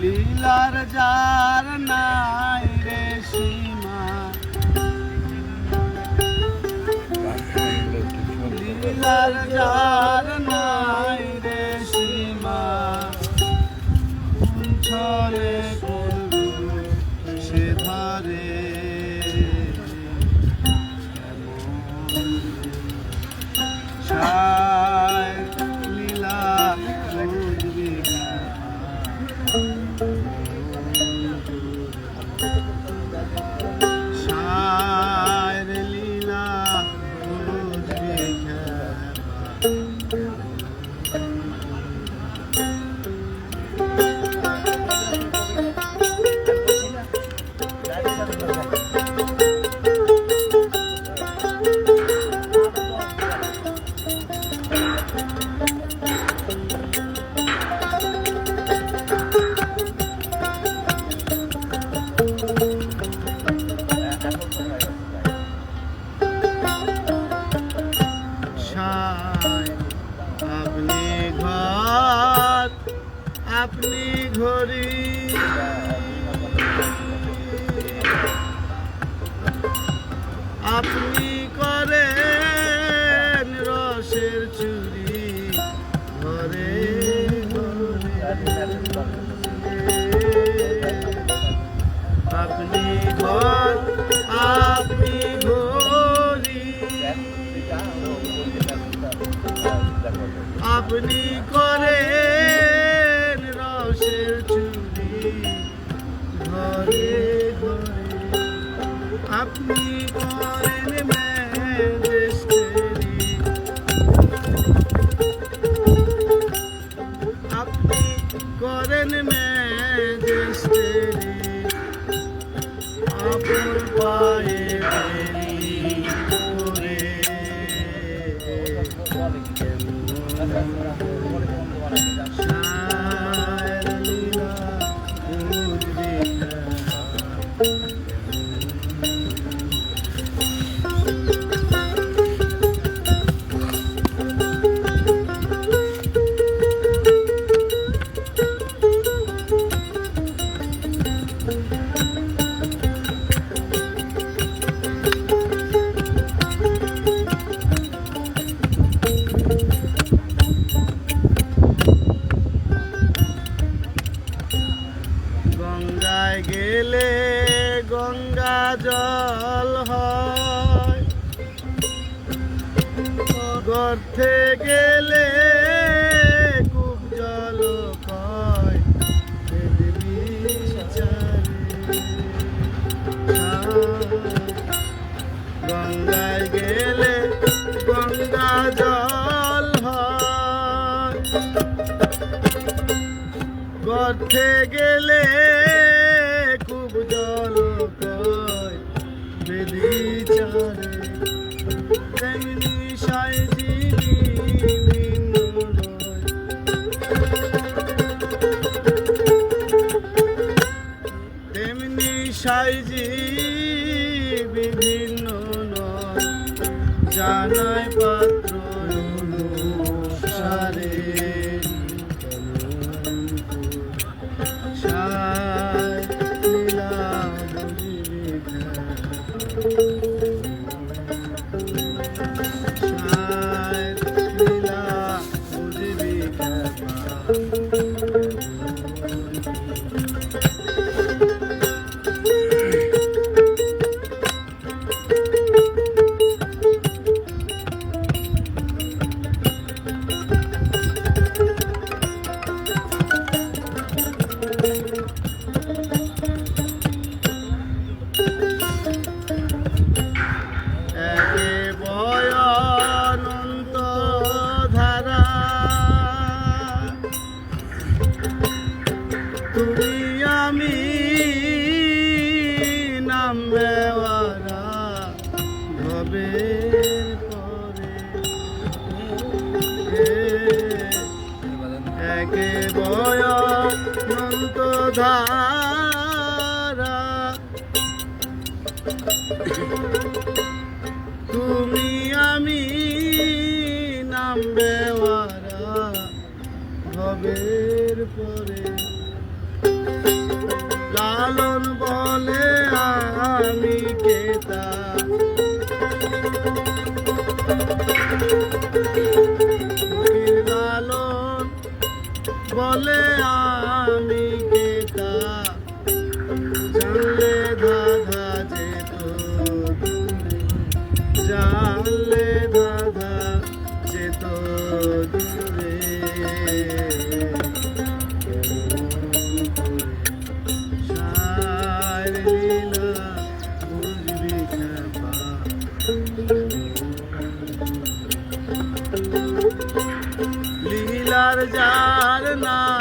লীলার যার নাই রে সীমা। লীলার যার 是 ঘড়ি আপনি করেন রসের চুরি ঘরে। আপনি ঘর আপনি ঘড়ি। আপনি করেন আপনি গেলে গঙ্গা জল হয়। গর্থে গেলে খুব জল কয়। গঙ্গায় গেলে গঙ্গা জল হয়। গর্থে গেলে সাইজি বিভিন্ন নয় জানায় পাত্র একে তারা তুমি আমি নাম বেওয়ারা ভবের পরে। লালন বলে আমি কেতা। যার যার না